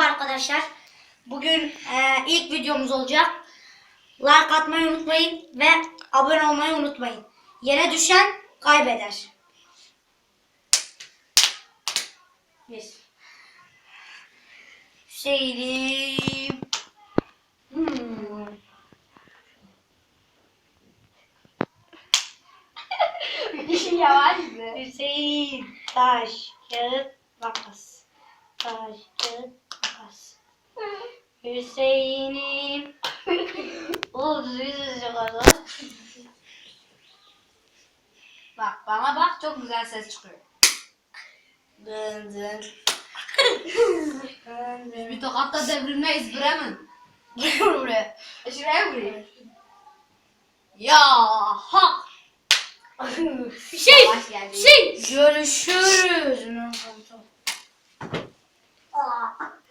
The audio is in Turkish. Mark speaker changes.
Speaker 1: Merhaba arkadaşlar. Bugün e, ilk videomuz olacak. Like atmayı unutmayın ve abone olmayı unutmayın. Yere düşen kaybeder. Bir. Hüseyin. Hmm.
Speaker 2: Yavaş mı?
Speaker 1: Hüseyin. Taş, kağıt, makas. Taş, kağıt, makas. Hüseyin'im. Oğlum düzgün çok
Speaker 2: Bak bana bak çok güzel ses çıkıyor.
Speaker 1: Dın dın.
Speaker 2: Bir tokatta devrilmeyiz Bremen.
Speaker 1: Buraya.
Speaker 2: Şuraya vurayım. Ya hak.
Speaker 1: Şey, şey. Görüşürüz.